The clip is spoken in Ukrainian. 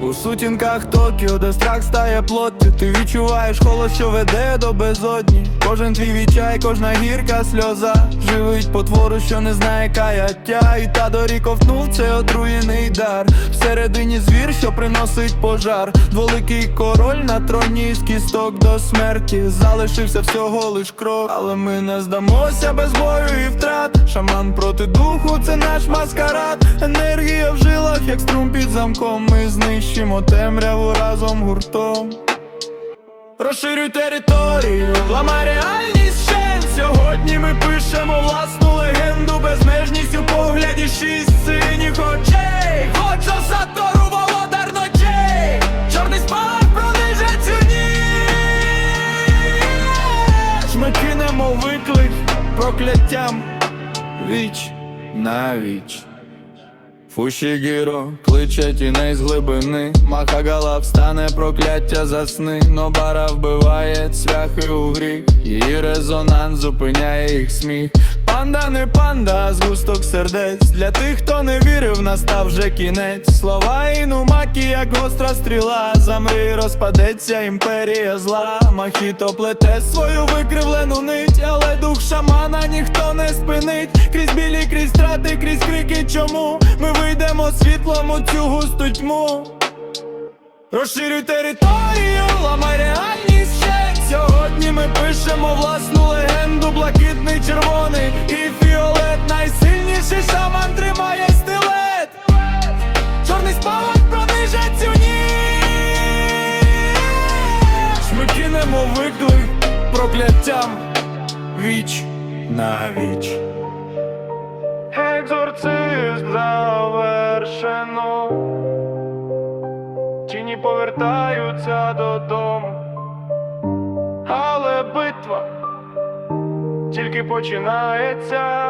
У сутінках Токіо, де страх стає плоттю. Ти відчуваєш холод, що веде до безодні. Кожен твій відчай, кожна гірка сльоза. Живить потвору, що не знає каяття І та дорі ковтнув, це отруєний дар. Всередині звір, що приносить пожар. Дволикий король на троні з кісток до смерті. Залишився всього лиш крок. Але ми не здамося без бою і втрат. Шаман проти духу, це наш маскарад. Енергія замком Ми знищимо темряву разом гуртом. Розширюй територію, ламай реальність ще. Сьогодні ми пишемо власну легенду Безмежність у погляді шість синіх очей. Ходжо Сатору, володар ночей. Чорний спалах пронижить цю ніч. Ми кинемо виклик прокляттям Віч на віч Фушігіро кличе тіней з глибини. Махагала встане прокляття засни. Нобара вбиває цвяхи у гріх Її резонанс зупиняє їх сміх. Панда не панда, а згусток сердець. Для тих, хто не вірив, настав вже кінець. Слова інумакі, як гостра стріла. Замри, розпадеться імперія зла. Махіто плете свою викривлену нить Але дух шамана ніхто не спинить. Крізь білі, крізь страти, крізь крики чому Ми вийдемо світлом у цю густу тьму. Розширюй територію, ламай реальність ще. Сьогодні ми пишемо власну легенду. Блакитний, червоний і фіолет. Найсильніший шаман тримає стилет. Чорний спалах пронижить цю ніч. Ми кинемо виклик прокляттям. Віч на віч. Екзорцизм завершено Тіні повертаються додому, але битва тільки починається.